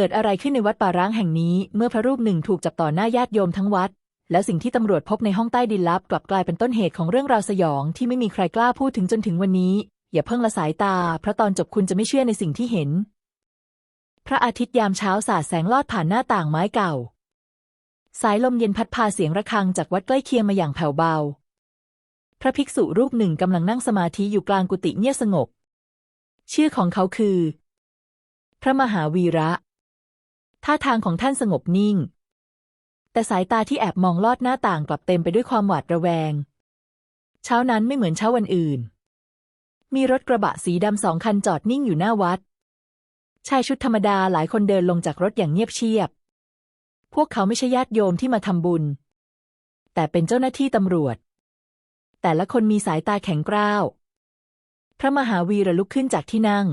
เกิดอะไรขึ้นในวัดป่าร้างแห่งนี้ เมื่อพระรูปหนึ่งถูกจับต่อหน้าญาติโยมทั้งวัด แล้วสิ่งที่ตำรวจพบในห้องใต้ดินลับ กลับกลายเป็นต้นเหตุของเรื่องราวสยองที่ไม่มีใครกล้าพูดถึงจนถึงวันนี้ อย่าเพิ่งละสายตา เพราะตอนจบคุณจะไม่เชื่อในสิ่งที่เห็น พระอาทิตย์ยามเช้าสาดแสงลอดผ่านหน้าต่างไม้เก่า สายลมเย็นพัดพาเสียงระฆังจากวัดใกล้เคียงมาอย่างแผ่วเบา พระภิกษุรูปหนึ่งกำลังนั่งสมาธิอยู่กลางกุฏิเงียบสงบ ชื่อของเขาคือ พระมหาวีระ ท่าทางของท่านสงบนิ่ง แต่สายตาที่แอบมองลอดหน้าต่างกลับเต็มไปด้วยความหวาดระแวง เช้านั้นไม่เหมือนเช้าวันอื่น มีรถกระบะสีดำสองคันจอดนิ่งอยู่หน้าวัด ชายชุดธรรมดาหลายคนเดินลงจากรถอย่างเงียบเชียบ พวกเขาไม่ใช่ญาติโยมที่มาทำบุญ แต่เป็นเจ้าหน้าที่ตำรวจ แต่ละคนมีสายตาแข็งกร้าว พระมหาวีระลุกขึ้นจากที่นั่ง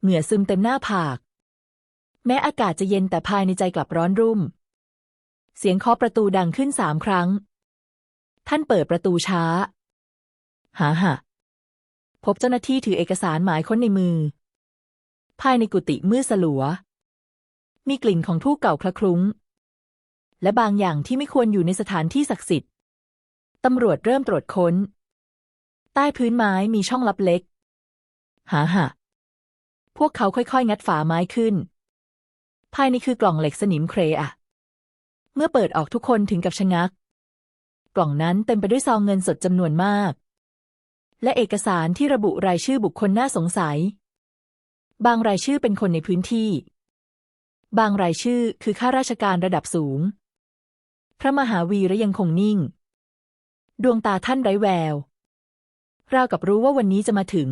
เหงื่อซึมเต็มหน้าผาก แม้อากาศจะเย็นแต่ภายในใจกลับร้อนรุ่ม เสียงเคาะประตูดังขึ้นสามครั้ง ท่านเปิดประตูช้า หาหะพบเจ้าหน้าที่ถือเอกสารหมายค้นในมือ ภายในกุฏิมืดสลัว มีกลิ่นของทูบเก่าคละคลุ้ง และบางอย่างที่ไม่ควรอยู่ในสถานที่ศักดิ์สิทธิ์ตำรวจเริ่มตรวจค้น ใต้พื้นไม้มีช่องลับเล็ก หาหะพวกเขาค่อยๆ งัดฝาไม้ขึ้น ภายในคือกล่องเหล็กสนิมเครอะเมื่อเปิดออกทุกคนถึงกับชะงัก กล่องนั้นเต็มไปด้วยซองเงินสดจำนวนมาก และเอกสารที่ระบุรายชื่อบุคคลน่าสงสัย บางรายชื่อเป็นคนในพื้นที่ บางรายชื่อคือข้าราชการระดับสูง พระมหาวีระยังคงนิ่ง ดวงตาท่านไร้แวว ราวกับรู้ว่าวันนี้จะมาถึง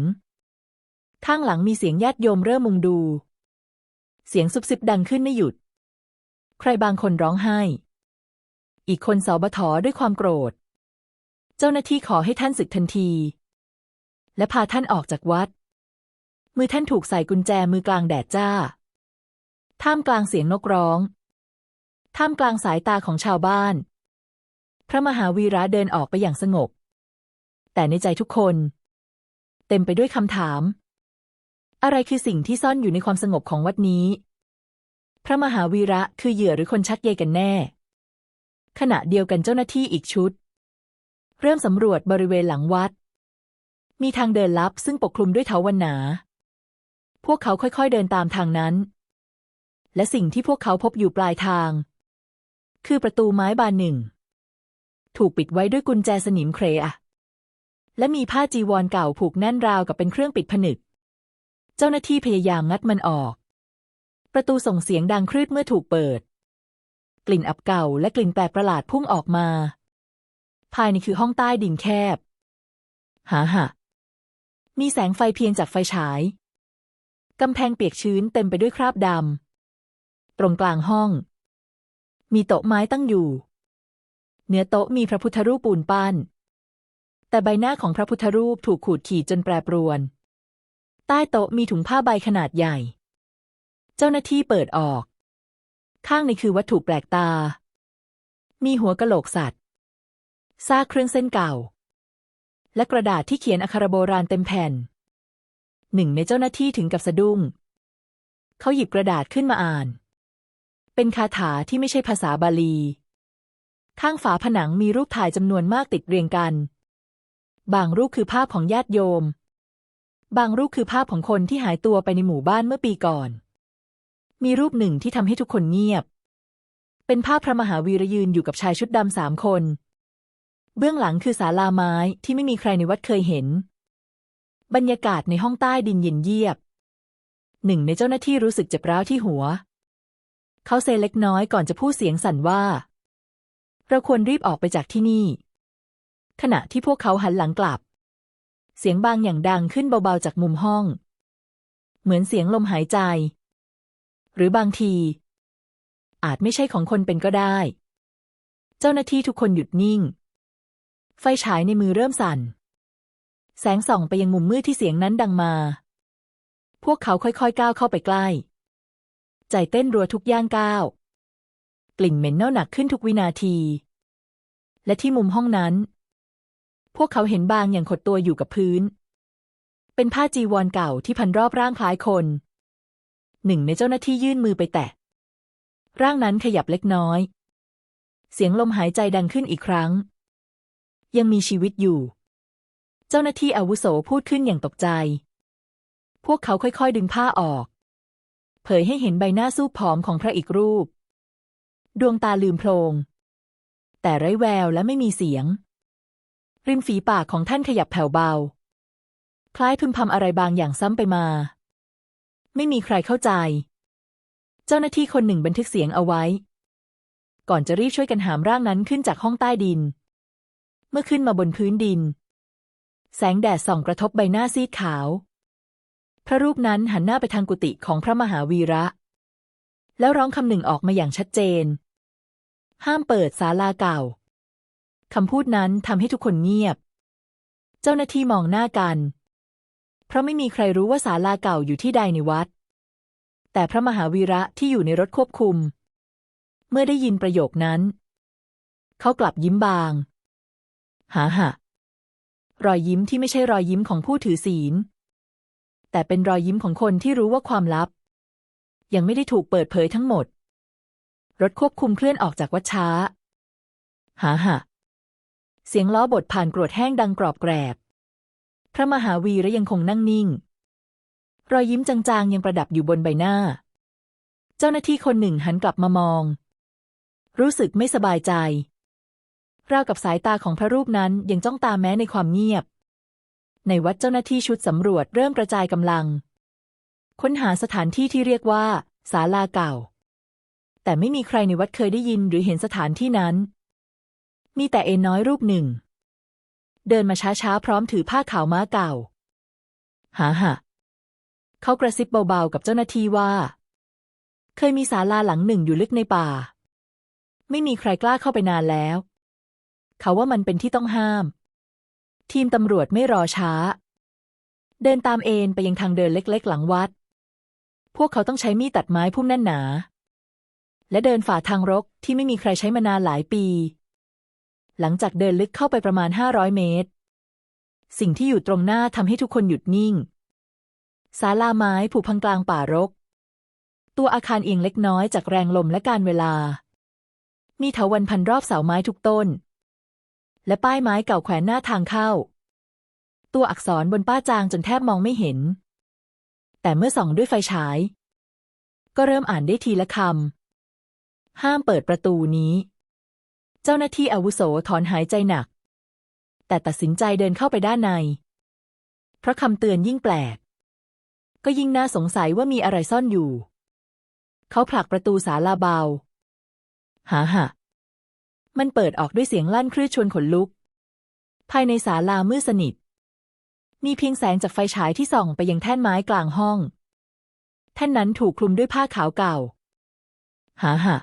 ข้างหลังมีเสียงญาติโยมเริ่มมุงดู เสียงซุบซิบดังขึ้นไม่หยุด ใครบางคนร้องไห้ อีกคนสอบถอด้วยความโกรธ เจ้าหน้าที่ขอให้ท่านศึกทันที และพาท่านออกจากวัด มือท่านถูกใส่กุญแจมือกลางแดดจ้า ท่ามกลางเสียงนกร้อง ท่ามกลางสายตาของชาวบ้าน พระมหาวีระเดินออกไปอย่างสงบ แต่ในใจทุกคน เต็มไปด้วยคำถาม อะไรคือสิ่งที่ซ่อนอยู่ในความสงบของวัดนี้ พระมหาวีระคือเหยื่อหรือคนชักใยกันแน่ ขณะเดียวกันเจ้าหน้าที่อีกชุด เริ่มสำรวจบริเวณหลังวัด มีทางเดินลับซึ่งปกคลุมด้วยเถาวัลย์หนา พวกเขาค่อยๆเดินตามทางนั้น และสิ่งที่พวกเขาพบอยู่ปลายทาง คือประตูไม้บานหนึ่ง ถูกปิดไว้ด้วยกุญแจสนิมเครอะและมีผ้าจีวรเก่าผูกแน่นราวกับเป็นเครื่องปิดผนึก เจ้าหน้าที่พยายามงัดมันออก ประตูส่งเสียงดังครืดเมื่อถูกเปิด กลิ่นอับเก่าและกลิ่นแปลกประหลาดพุ่งออกมา ภายในคือห้องใต้ดินแคบ หาหะมีแสงไฟเพียงจากไฟฉาย กำแพงเปียกชื้นเต็มไปด้วยคราบดำ ตรงกลางห้อง มีโต๊ะไม้ตั้งอยู่ เหนือโต๊ะมีพระพุทธรูปปูนปั้น แต่ใบหน้าของพระพุทธรูปถูกขูดขีดจนแปรปรวน ต้โต๊ะมีถุงผ้าใบขนาดใหญ่ เจ้าหน้าที่เปิดออก ข้างในคือวัตถุแปลกตา มีหัวกะโหลกสัตว์ ซากเครื่องเส้นเก่า และกระดาษที่เขียนอักขระโบราณเต็มแผ่น หนึ่งในเจ้าหน้าที่ถึงกับสะดุ้ง เขาหยิบกระดาษขึ้นมาอ่าน เป็นคาถาที่ไม่ใช่ภาษาบาลี ข้างฝาผนังมีรูปถ่ายจำนวนมากติดเรียงกัน บางรูปคือภาพของญาติโยม บางรูปคือภาพของคนที่หายตัวไปในหมู่บ้านเมื่อปีก่อน มีรูปหนึ่งที่ทำให้ทุกคนเงียบ เป็นภาพพระมหาวีระยืนอยู่กับชายชุดดำสามคน เบื้องหลังคือศาลาไม้ที่ไม่มีใครในวัดเคยเห็น บรรยากาศในห้องใต้ดินเย็นเยียบ หนึ่งในเจ้าหน้าที่รู้สึกเจ็บร้าวที่หัว เขาเซเล็กน้อยก่อนจะพูดเสียงสั่นว่า เราควรรีบออกไปจากที่นี่ ขณะที่พวกเขาหันหลังกลับ เสียงบางอย่างดังขึ้นเบาๆจากมุมห้อง เหมือนเสียงลมหายใจ หรือบางที อาจไม่ใช่ของคนเป็นก็ได้ เจ้าหน้าที่ทุกคนหยุดนิ่ง ไฟฉายในมือเริ่มสั่น แสงส่องไปยังมุมมืดที่เสียงนั้นดังมา พวกเขาค่อยๆก้าวเข้าไปใกล้ ใจเต้นรัวทุกย่างก้าวกลิ่นเหม็นเน่าหนักขึ้นทุกวินาที และที่มุมห้องนั้น พวกเขาเห็นบางอย่างขดตัวอยู่กับพื้น เป็นผ้าจีวรเก่าที่พันรอบร่างคล้ายคน หนึ่งในเจ้าหน้าที่ยื่นมือไปแตะ ร่างนั้นขยับเล็กน้อย เสียงลมหายใจดังขึ้นอีกครั้ง ยังมีชีวิตอยู่ เจ้าหน้าที่อาวุโสพูดขึ้นอย่างตกใจ พวกเขาค่อยๆดึงผ้าออก เผยให้เห็นใบหน้าสู้ผอมของพระอีกรูป ดวงตาลืมโพลงแต่ไร้แววและไม่มีเสียง ริมฝีปากของท่านขยับแผ่วเบา คล้ายพึมพำอะไรบางอย่างซ้ำไปมา ไม่มีใครเข้าใจ เจ้าหน้าที่คนหนึ่งบันทึกเสียงเอาไว้ ก่อนจะรีบช่วยกันหามร่างนั้นขึ้นจากห้องใต้ดิน เมื่อขึ้นมาบนพื้นดิน แสงแดดส่องกระทบใบหน้าซีดขาว พระรูปนั้นหันหน้าไปทางกุฏิของพระมหาวีระ แล้วร้องคำหนึ่งออกมาอย่างชัดเจน ห้ามเปิดศาลาเก่า คำพูดนั้นทำให้ทุกคนเงียบ เจ้าหน้าที่มองหน้ากัน เพราะไม่มีใครรู้ว่าศาลาเก่าอยู่ที่ใดในวัด แต่พระมหาวีระที่อยู่ในรถควบคุม เมื่อได้ยินประโยคนั้น เขากลับยิ้มบาง หาหะรอยยิ้มที่ไม่ใช่รอยยิ้มของผู้ถือศีล แต่เป็นรอยยิ้มของคนที่รู้ว่าความลับ ยังไม่ได้ถูกเปิดเผยทั้งหมด รถควบคุมเคลื่อนออกจากวัดช้า หาหะ เสียงล้อบดผ่านกรวดแห้งดังกรอบแกรบ พระมหาวีระยังคงนั่งนิ่ง รอยยิ้มจางๆยังประดับอยู่บนใบหน้า เจ้าหน้าที่คนหนึ่งหันกลับมามอง รู้สึกไม่สบายใจ ราวกับสายตาของพระรูปนั้นยังจ้องตามแม้ในความเงียบ ในวัดเจ้าหน้าที่ชุดสำรวจเริ่มกระจายกำลัง ค้นหาสถานที่ที่เรียกว่าศาลาเก่า แต่ไม่มีใครในวัดเคยได้ยินหรือเห็นสถานที่นั้น มีแต่เอ็นน้อยรูปหนึ่ง เดินมาช้าๆ พร้อมถือผ้าขาวม้าเก่าหาหะเขากระซิบเบาๆ กับเจ้าหน้าที่ว่า เคยมีศาลาหลังหนึ่งอยู่ลึกในป่า ไม่มีใครกล้าเข้าไปนานแล้ว เขาว่ามันเป็นที่ต้องห้าม ทีมตำรวจไม่รอช้า เดินตามเอนไปยังทางเดินเล็กๆ หลังวัด พวกเขาต้องใช้มีดตัดไม้พุ่มแน่นหนา และเดินฝ่าทางรกที่ไม่มีใครใช้มานานหลายปี หลังจากเดินลึกเข้าไปประมาณห้าร้อยเมตร สิ่งที่อยู่ตรงหน้าทำให้ทุกคนหยุดนิ่งศาลาไม้ผูกพังกลางป่ารก ตัวอาคารเอียงเล็กน้อยจากแรงลมและการเวลา มีเถาวันพันรอบเสาไม้ทุกต้น และป้ายไม้เก่าแขวนหน้าทางเข้า ตัวอักษรบนป้าจางจนแทบมองไม่เห็น แต่เมื่อส่องด้วยไฟฉาย ก็เริ่มอ่านได้ทีละคำห้ามเปิดประตูนี้ เจ้าหน้าที่อาวุโสถอนหายใจหนัก แต่ตัดสินใจเดินเข้าไปด้านใน เพราะคำเตือนยิ่งแปลก ก็ยิ่งน่าสงสัยว่ามีอะไรซ่อนอยู่ เขาผลักประตูศาลาเบา หาหะ มันเปิดออกด้วยเสียงลั่นคลื่นชวนขนลุก ภายในศาลามืดสนิท มีเพียงแสงจากไฟฉายที่ส่องไปยังแท่นไม้กลางห้อง แท่นนั้นถูกคลุมด้วยผ้าขาวเก่า หาหะ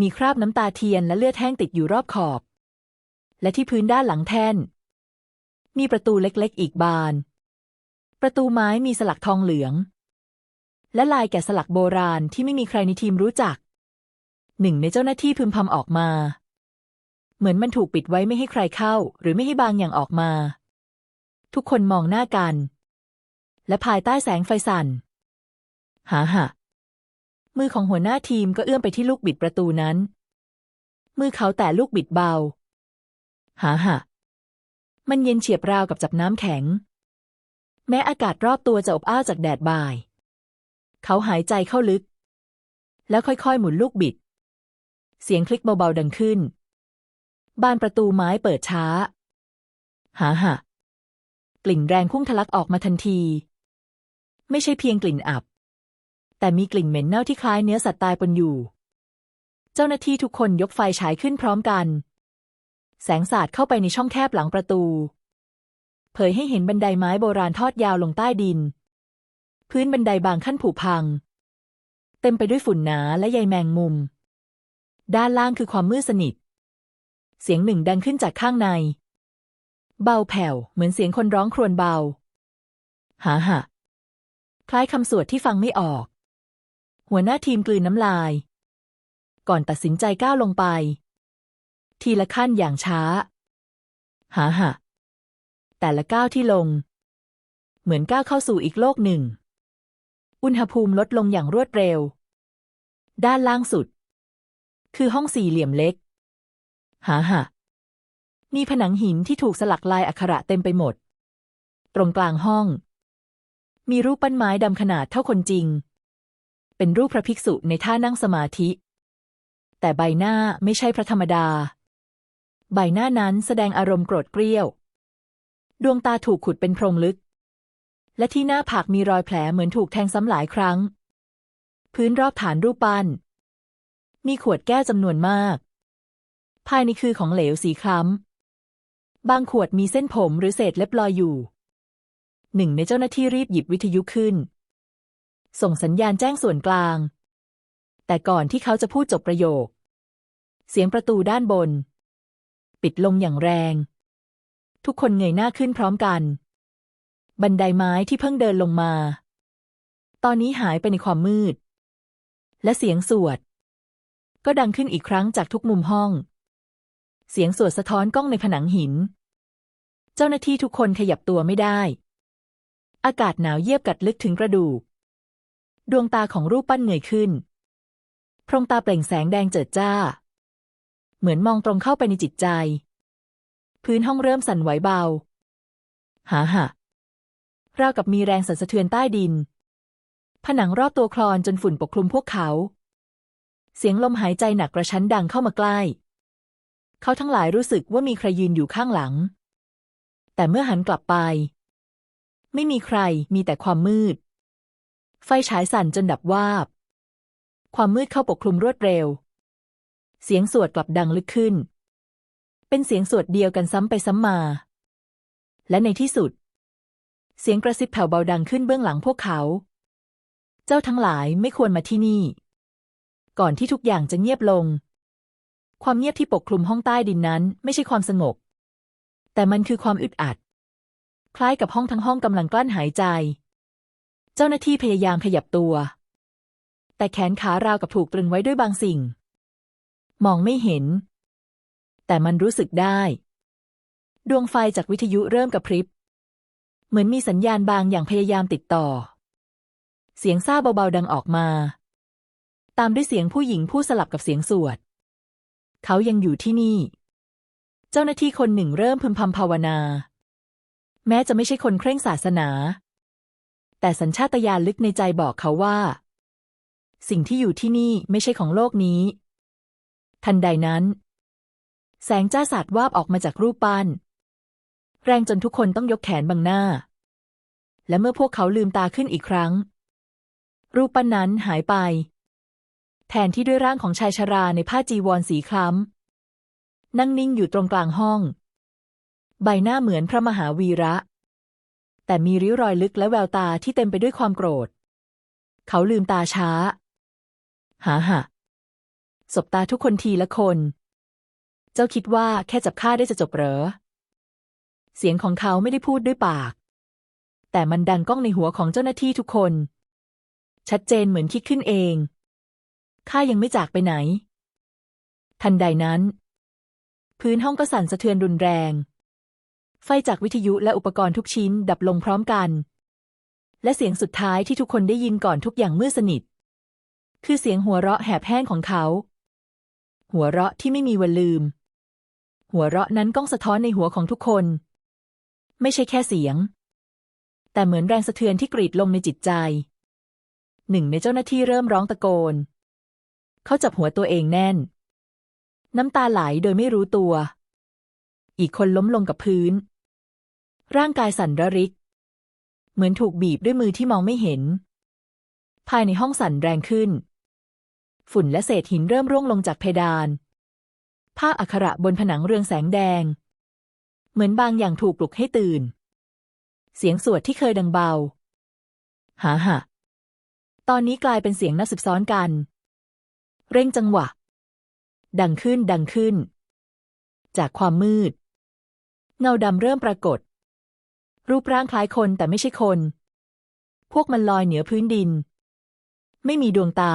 มีคราบน้ำตาเทียนและเลือดแห้งติดอยู่รอบขอบ และที่พื้นด้านหลังแท่น มีประตูเล็กๆ อีกบาน ประตูไม้มีสลักทองเหลือง และลายแกะสลักโบราณที่ไม่มีใครในทีมรู้จัก หนึ่งในเจ้าหน้าที่พึมพำออกมา เหมือนมันถูกปิดไว้ไม่ให้ใครเข้า หรือไม่ให้บางอย่างออกมา ทุกคนมองหน้ากัน และภายใต้แสงไฟสั่นหาหะ มือของหัวหน้าทีมก็เอื้อมไปที่ลูกบิดประตูนั้น มือเขาแต่ลูกบิดเบา หาหะ มันเย็นเฉียบราวกับจับน้ำแข็ง แม้อากาศรอบตัวจะอบอ้าวจากแดดบ่าย เขาหายใจเข้าลึก แล้วค่อยๆ หมุนลูกบิด เสียงคลิกเบาๆดังขึ้น บานประตูไม้เปิดช้า หาหะ กลิ่นแรงพุ่งทะลักออกมาทันที ไม่ใช่เพียงกลิ่นอับ แต่มีกลิ่นเหม็นเน่าที่คล้ายเนื้อสัตว์ตายปนอยู่ เจ้าหน้าที่ทุกคนยกไฟฉายขึ้นพร้อมกัน แสงสาดเข้าไปในช่องแคบหลังประตู เผยให้เห็นบันไดไม้โบราณทอดยาวลงใต้ดิน พื้นบันไดบางขั้นผุพัง เต็มไปด้วยฝุ่นหนาและใยแมงมุม ด้านล่างคือความมืดสนิท เสียงหนึ่งดังขึ้นจากข้างใน เบาแผ่วเหมือนเสียงคนร้องครวญเบาหาหะคล้ายคำสวดที่ฟังไม่ออก หัวหน้าทีมกลืนน้ำลาย ก่อนตัดสินใจก้าวลงไป ทีละขั้นอย่างช้า หาหะ แต่ละก้าวที่ลง เหมือนก้าวเข้าสู่อีกโลกหนึ่ง อุณหภูมิลดลงอย่างรวดเร็ว ด้านล่างสุด คือห้องสี่เหลี่ยมเล็ก หาหะ มีผนังหินที่ถูกสลักลายอักขระเต็มไปหมด ตรงกลางห้อง มีรูปปั้นไม้ดำขนาดเท่าคนจริง เป็นรูปพระภิกษุในท่านั่งสมาธิ แต่ใบหน้าไม่ใช่พระธรรมดา ใบหน้านั้นแสดงอารมณ์โกรธเกรี้ยว ดวงตาถูกขุดเป็นโพรงลึก และที่หน้าผากมีรอยแผลเหมือนถูกแทงซ้ำหลายครั้ง พื้นรอบฐานรูปปั้น มีขวดแก้วจำนวนมาก ภายในคือของเหลวสีคล้ำ บางขวดมีเส้นผมหรือเศษเล็บลอยอยู่หนึ่งในเจ้าหน้าที่รีบหยิบวิทยุขึ้น ส่งสัญญาณแจ้งส่วนกลาง แต่ก่อนที่เขาจะพูดจบประโยค เสียงประตูด้านบน ปิดลงอย่างแรง ทุกคนเงยหน้าขึ้นพร้อมกัน บันไดไม้ที่เพิ่งเดินลงมา ตอนนี้หายไปในความมืด และเสียงสวด ก็ดังขึ้นอีกครั้งจากทุกมุมห้อง เสียงสวดสะท้อนกล้องในผนังหิน เจ้าหน้าที่ทุกคนขยับตัวไม่ได้อากาศหนาวเยียบกัดลึกถึงกระดูก ดวงตาของรูปปั้นเงยขึ้น พรงตาเปล่งแสงแดงเจิดจ้า เหมือนมองตรงเข้าไปในจิตใจ พื้นห้องเริ่มสั่นไหวเบา หาหะราวกับมีแรงสั่นสะเทือนใต้ดิน ผนังรอบตัวคลอนจนฝุ่นปกคลุมพวกเขา เสียงลมหายใจหนักกระชั้นดังเข้ามาใกล้ เขาทั้งหลายรู้สึกว่ามีใครยืนอยู่ข้างหลัง แต่เมื่อหันกลับไป ไม่มีใครมีแต่ความมืด ไฟฉายสั่นจนดับวาบ ความมืดเข้าปกคลุมรวดเร็ว เสียงสวดกลับดังลึกขึ้น เป็นเสียงสวดเดียวกันซ้ำไปซ้ำมา และในที่สุด เสียงกระซิบแผ่วเบาดังขึ้นเบื้องหลังพวกเขา เจ้าทั้งหลายไม่ควรมาที่นี่ ก่อนที่ทุกอย่างจะเงียบลง ความเงียบที่ปกคลุมห้องใต้ดินนั้นไม่ใช่ความสงบ แต่มันคือความอึดอัด คล้ายกับห้องทั้งห้องกำลังกลั้นหายใจ เจ้าหน้าที่พยายามขยับตัว แต่แขนขาราวกับถูกตรึงไว้ด้วยบางสิ่ง มองไม่เห็น แต่มันรู้สึกได้ ดวงไฟจากวิทยุเริ่มกระพริบ เหมือนมีสัญญาณบางอย่างพยายามติดต่อ เสียงซาเบาๆดังออกมา ตามด้วยเสียงผู้หญิงพูดสลับกับเสียงสวด เขายังอยู่ที่นี่ เจ้าหน้าที่คนหนึ่งเริ่มพึมพำภาวนา แม้จะไม่ใช่คนเคร่งศาสนา แต่สัญชาตญาณลึกในใจบอกเขาว่า สิ่งที่อยู่ที่นี่ไม่ใช่ของโลกนี้ ทันใดนั้น แสงจ้าสาดวาบออกมาจากรูปปั้น แรงจนทุกคนต้องยกแขนบังหน้า และเมื่อพวกเขาลืมตาขึ้นอีกครั้ง รูปปั้นนั้นหายไป แทนที่ด้วยร่างของชายชราในผ้าจีวรสีคล้ำนั่งนิ่งอยู่ตรงกลางห้อง ใบหน้าเหมือนพระมหาวีระ แต่มีริ้วรอยลึกและแววตาที่เต็มไปด้วยความโกรธ เขาลืมตาช้า หาหะสบตาทุกคนทีละคน เจ้าคิดว่าแค่จับข้าได้จะจบเหรอ เสียงของเขาไม่ได้พูดด้วยปาก แต่มันดังก้องในหัวของเจ้าหน้าที่ทุกคน ชัดเจนเหมือนคิดขึ้นเอง ข้ายังไม่จากไปไหน ทันใดนั้น พื้นห้องก็สั่นสะเทือนรุนแรง ไฟจากวิทยุและอุปกรณ์ทุกชิ้นดับลงพร้อมกัน และเสียงสุดท้ายที่ทุกคนได้ยินก่อนทุกอย่างมืดสนิท คือเสียงหัวเราะแหบแห้งของเขา หัวเราะที่ไม่มีวันลืม หัวเราะนั้นก้องสะท้อนในหัวของทุกคน ไม่ใช่แค่เสียง แต่เหมือนแรงสะเทือนที่กรีดลงในจิตใจ หนึ่งในเจ้าหน้าที่เริ่มร้องตะโกน เขาจับหัวตัวเองแน่น น้ำตาไหลโดยไม่รู้ตัวอีกคนล้มลงกับพื้น ร่างกายสั่นระริก เหมือนถูกบีบด้วยมือที่มองไม่เห็น ภายในห้องสั่นแรงขึ้น ฝุ่นและเศษหินเริ่มร่วงลงจากเพดาน ภาพอักขระบนผนังเรืองแสงแดง เหมือนบางอย่างถูกปลุกให้ตื่น เสียงสวดที่เคยดังเบา หาหะตอนนี้กลายเป็นเสียงนับสิบซ้อนกัน เร่งจังหวะ ดังขึ้นดังขึ้น จากความมืด เงาดำเริ่มปรากฏ รูปร่างคล้ายคนแต่ไม่ใช่คน พวกมันลอยเหนือพื้นดิน ไม่มีดวงตา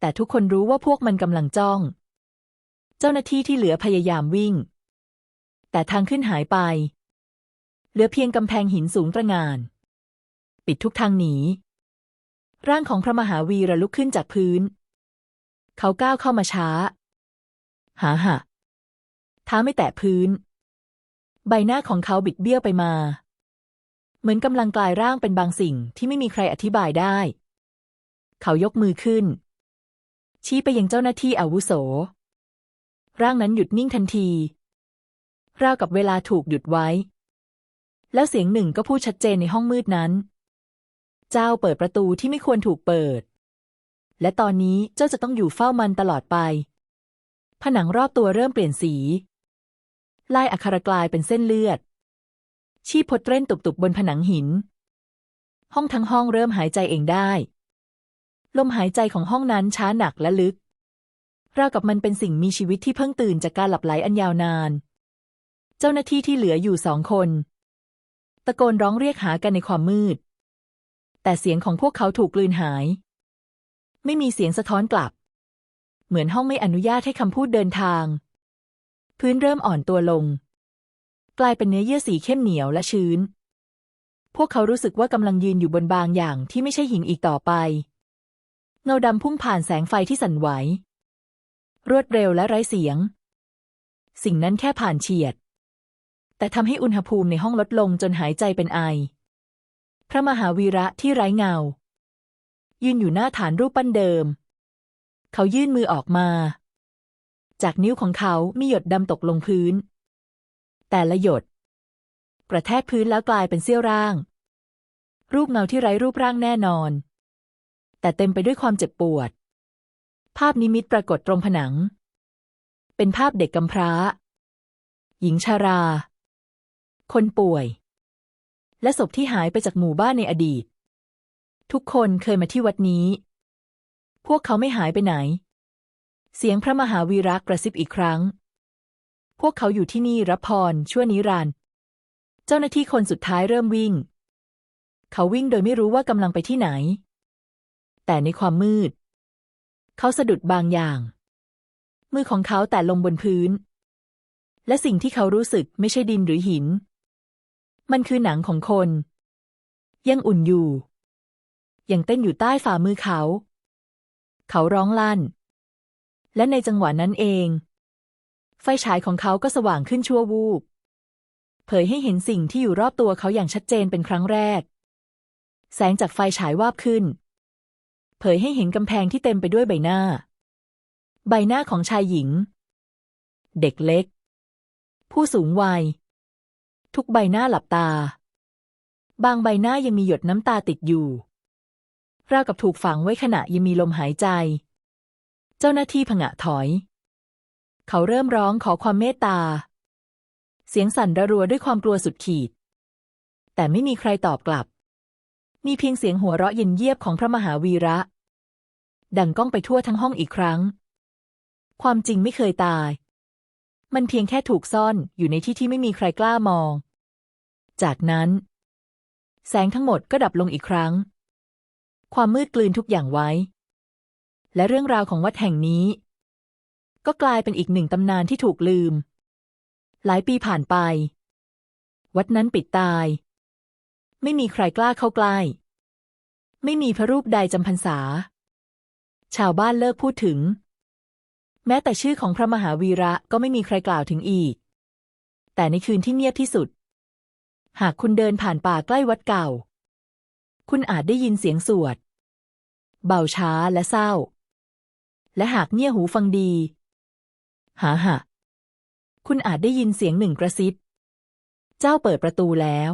แต่ทุกคนรู้ว่าพวกมันกำลังจ้อง เจ้าหน้าที่ที่เหลือพยายามวิ่ง แต่ทางขึ้นหายไป เหลือเพียงกำแพงหินสูงตระงาน ปิดทุกทางหนี ร่างของพระมหาวีระลุกขึ้นจากพื้น เขาก้าวเข้ามาช้า หาหะเท้าไม่แตะพื้น ใบหน้าของเขาบิดเบี้ยวไปมา เหมือนกำลังกลายร่างเป็นบางสิ่งที่ไม่มีใครอธิบายได้ เขายกมือขึ้น ชี้ไปยังเจ้าหน้าที่อาวุโส ร่างนั้นหยุดนิ่งทันที ราวกับเวลาถูกหยุดไว้ แล้วเสียงหนึ่งก็พูดชัดเจนในห้องมืดนั้น เจ้าเปิดประตูที่ไม่ควรถูกเปิด และตอนนี้เจ้าจะต้องอยู่เฝ้ามันตลอดไป ผนังรอบตัวเริ่มเปลี่ยนสี ลายอักขรกลายเป็นเส้นเลือด ชีพพดเต้นตุบๆบนผนังหิน ห้องทั้งห้องเริ่มหายใจเองได้ ลมหายใจของห้องนั้นช้าหนักและลึก ราวกับมันเป็นสิ่งมีชีวิตที่เพิ่งตื่นจากการหลับไหลอันยาวนาน เจ้าหน้าที่ที่เหลืออยู่สองคน ตะโกนร้องเรียกหากันในความมืด แต่เสียงของพวกเขาถูกกลืนหาย ไม่มีเสียงสะท้อนกลับ เหมือนห้องไม่อนุญาตให้คำพูดเดินทาง พื้นเริ่มอ่อนตัวลง กลายเป็นเนื้อเยื่อสีเข้มเหนียวและชื้น พวกเขารู้สึกว่ากำลังยืนอยู่บนบางอย่างที่ไม่ใช่หินอีกต่อไป เงาดำพุ่งผ่านแสงไฟที่สั่นไหว รวดเร็วและไร้เสียง สิ่งนั้นแค่ผ่านเฉียด แต่ทำให้อุณหภูมิในห้องลดลงจนหายใจเป็นไอ พระมหาวีระที่ไร้เงา ยืนอยู่หน้าฐานรูปปั้นเดิม เขายื่นมือออกมา จากนิ้วของเขามีหยดดำตกลงพื้น แต่ละหยด กระแทกพื้นแล้วกลายเป็นเสี้ยวร่าง รูปเงาที่ไร้รูปร่างแน่นอน แต่เต็มไปด้วยความเจ็บปวด ภาพนิมิตปรากฏตรงผนัง เป็นภาพเด็กกำพร้า หญิงชารา คนป่วย และศพที่หายไปจากหมู่บ้านในอดีต ทุกคนเคยมาที่วัดนี้ พวกเขาไม่หายไปไหน เสียงพระมหาวีระกระซิบอีกครั้ง พวกเขาอยู่ที่นี่รับพรชั่วนิรันดร์เจ้าหน้าที่คนสุดท้ายเริ่มวิ่ง เขาวิ่งโดยไม่รู้ว่ากำลังไปที่ไหน แต่ในความมืด เขาสะดุดบางอย่าง มือของเขาแตะลงบนพื้น และสิ่งที่เขารู้สึกไม่ใช่ดินหรือหิน มันคือหนังของคน ยังอุ่นอยู่ ยังเต้นอยู่ใต้ฝ่ามือเขา เขาร้องลั่น และในจังหวะนั้นเอง ไฟฉายของเขาก็สว่างขึ้นชั่ววูบ เผยให้เห็นสิ่งที่อยู่รอบตัวเขาอย่างชัดเจนเป็นครั้งแรก แสงจากไฟฉายวาบขึ้น เผยให้เห็นกำแพงที่เต็มไปด้วยใบหน้า ใบหน้าของชายหญิง เด็กเล็ก ผู้สูงวัย ทุกใบหน้าหลับตา บางใบหน้ายังมีหยดน้ำตาติดอยู่ราวกับถูกฝังไว้ขณะยังมีลมหายใจ เจ้าหน้าที่ผงะถอย เขาเริ่มร้องขอความเมตตา เสียงสั่นระรัวด้วยความกลัวสุดขีด แต่ไม่มีใครตอบกลับ มีเพียงเสียงหัวเราะเย็นเยียบของพระมหาวีระ ดังก้องไปทั่วทั้งห้องอีกครั้ง ความจริงไม่เคยตาย มันเพียงแค่ถูกซ่อนอยู่ในที่ที่ไม่มีใครกล้ามอง จากนั้น แสงทั้งหมดก็ดับลงอีกครั้ง ความมืดกลืนทุกอย่างไว้ และเรื่องราวของวัดแห่งนี้ ก็กลายเป็นอีกหนึ่งตำนานที่ถูกลืม หลายปีผ่านไป วัดนั้นปิดตาย ไม่มีใครกล้าเข้าใกล้ ไม่มีพระรูปใดจำพรรษา ชาวบ้านเลิกพูดถึง แม้แต่ชื่อของพระมหาวีระก็ไม่มีใครกล่าวถึงอีก แต่ในคืนที่เงียบที่สุด หากคุณเดินผ่านป่าใกล้วัดเก่า คุณอาจได้ยินเสียงสวดเบาช้าและเศร้า และหากเงี่ยหูฟังดี หาหะ คุณอาจได้ยินเสียงหนึ่งกระซิบ เจ้าเปิดประตูแล้ว